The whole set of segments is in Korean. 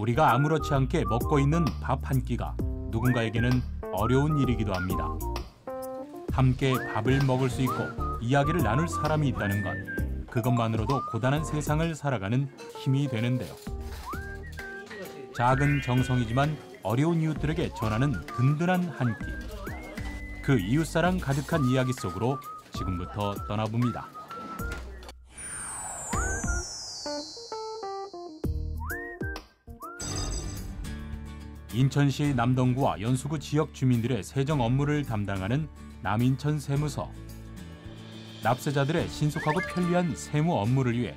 우리가 아무렇지 않게 먹고 있는 밥 한 끼가 누군가에게는 어려운 일이기도 합니다. 함께 밥을 먹을 수 있고 이야기를 나눌 사람이 있다는 것. 그것만으로도 고단한 세상을 살아가는 힘이 되는데요. 작은 정성이지만 어려운 이웃들에게 전하는 든든한 한 끼. 그 이웃사랑 가득한 이야기 속으로 지금부터 떠나봅니다. 인천시 남동구와 연수구 지역 주민들의 세정 업무를 담당하는 남인천 세무서. 납세자들의 신속하고 편리한 세무 업무를 위해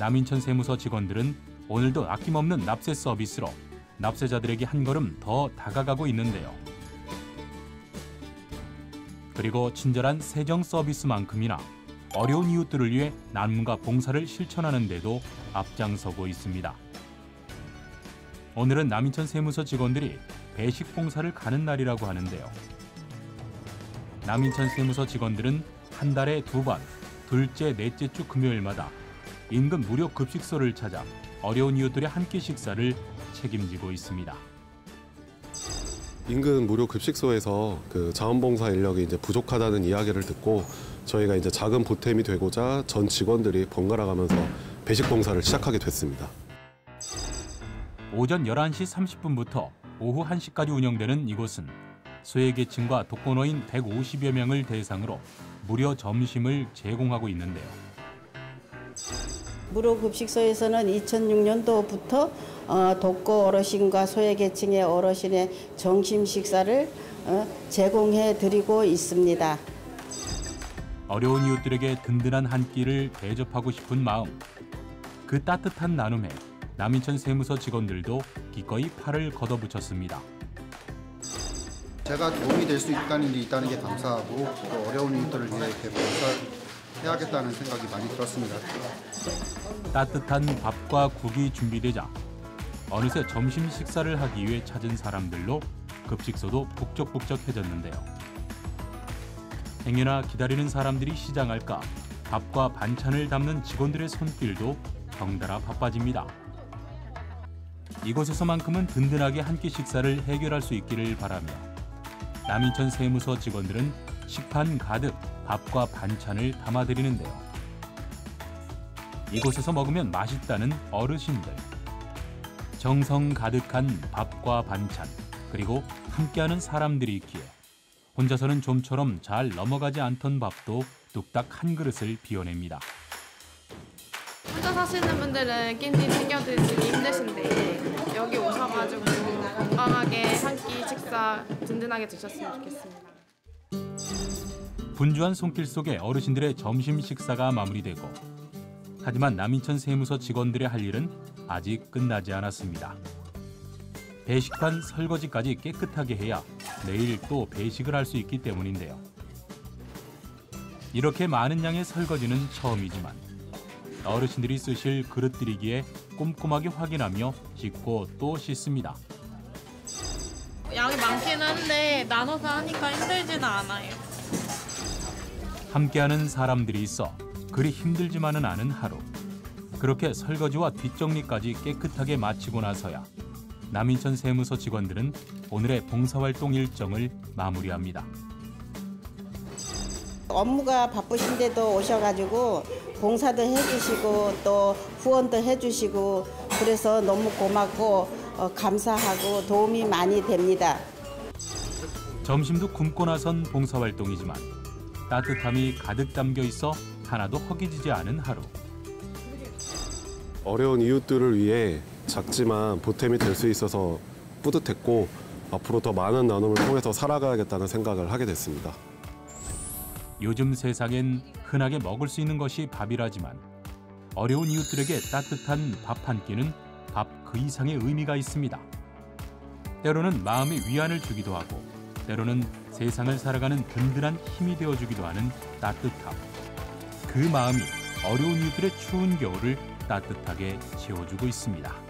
남인천 세무서 직원들은 오늘도 아낌없는 납세 서비스로 납세자들에게 한 걸음 더 다가가고 있는데요. 그리고 친절한 세정 서비스만큼이나 어려운 이웃들을 위해 나눔과 봉사를 실천하는 데도 앞장서고 있습니다. 오늘은 남인천 세무서 직원들이 배식 봉사를 가는 날이라고 하는데요. 남인천 세무서 직원들은 한 달에 두 번, 둘째, 넷째 주 금요일마다 인근 무료 급식소를 찾아 어려운 이웃들의 한 끼 식사를 책임지고 있습니다. 인근 무료 급식소에서 그 자원봉사 인력이 이제 부족하다는 이야기를 듣고 저희가 이제 작은 보탬이 되고자 전 직원들이 번갈아 가면서 배식 봉사를 시작하게 됐습니다. 오전 11시 30분부터 오후 1시까지 운영되는 이곳은 소외계층과 독거노인 150여 명을 대상으로 무료 점심을 제공하고 있는데요. 무료 급식소에서는 2006년도부터 어, 독거 어르신과 소외계층의 어르신의 점심 식사를 어, 제공해 드리고 있습니다. 어려운 이웃들에게 든든한 한 끼를 대접하고 싶은 마음. 그 따뜻한 나눔에 남인천 세무서 직원들도 기꺼이 팔을 걷어붙였습니다. 제가 도움이 될 수 있다는 일이 있다는 게 감사하고 또 어려운 이웃들을 위해 이렇게 봉사해야겠다는 생각이 많이 들었습니다. 따뜻한 밥과 국이 준비되자 어느새 점심 식사를 하기 위해 찾은 사람들로 급식소도 북적북적해졌는데요. 행여나 기다리는 사람들이 시장할까 밥과 반찬을 담는 직원들의 손길도 덩달아 바빠집니다. 이곳에서만큼은 든든하게 한 끼 식사를 해결할 수 있기를 바라며 남인천 세무서 직원들은 식판 가득 밥과 반찬을 담아드리는데요. 이곳에서 먹으면 맛있다는 어르신들. 정성 가득한 밥과 반찬, 그리고 함께하는 사람들이 있기에 혼자서는 좀처럼 잘 넘어가지 않던 밥도 뚝딱 한 그릇을 비워냅니다. 혼자 사시는 분들은 끼니 챙겨드리기 힘드신데 여기 오셔가지고 건강하게 한 끼 식사 든든하게 드셨으면 좋겠습니다. 분주한 손길 속에 어르신들의 점심 식사가 마무리되고 하지만 남인천 세무서 직원들의 할 일은 아직 끝나지 않았습니다. 배식판 설거지까지 깨끗하게 해야 내일 또 배식을 할 수 있기 때문인데요. 이렇게 많은 양의 설거지는 처음이지만 어르신들이 쓰실 그릇들이기에 꼼꼼하게 확인하며 씻고 또 씻습니다. 양이 많긴 한데 나눠서 하니까 힘들지는 않아요. 함께하는 사람들이 있어 그리 힘들지만은 않은 하루. 그렇게 설거지와 뒷정리까지 깨끗하게 마치고 나서야 남인천 세무서 직원들은 오늘의 봉사활동 일정을 마무리합니다. 업무가 바쁘신데도 오셔가지고 봉사도 해주시고 또 후원도 해주시고 그래서 너무 고맙고 어, 감사하고 도움이 많이 됩니다. 점심도 굶고 나선 봉사활동이지만 따뜻함이 가득 담겨 있어 하나도 허기지지 않은 하루. 어려운 이웃들을 위해 작지만 보탬이 될 수 있어서 뿌듯했고 앞으로 더 많은 나눔을 통해서 살아가야겠다는 생각을 하게 됐습니다. 요즘 세상엔 흔하게 먹을 수 있는 것이 밥이라지만 어려운 이웃들에게 따뜻한 밥 한 끼는 밥 그 이상의 의미가 있습니다. 때로는 마음의 위안을 주기도 하고 때로는 세상을 살아가는 든든한 힘이 되어주기도 하는 따뜻함. 그 마음이 어려운 이웃들의 추운 겨울을 따뜻하게 채워주고 있습니다.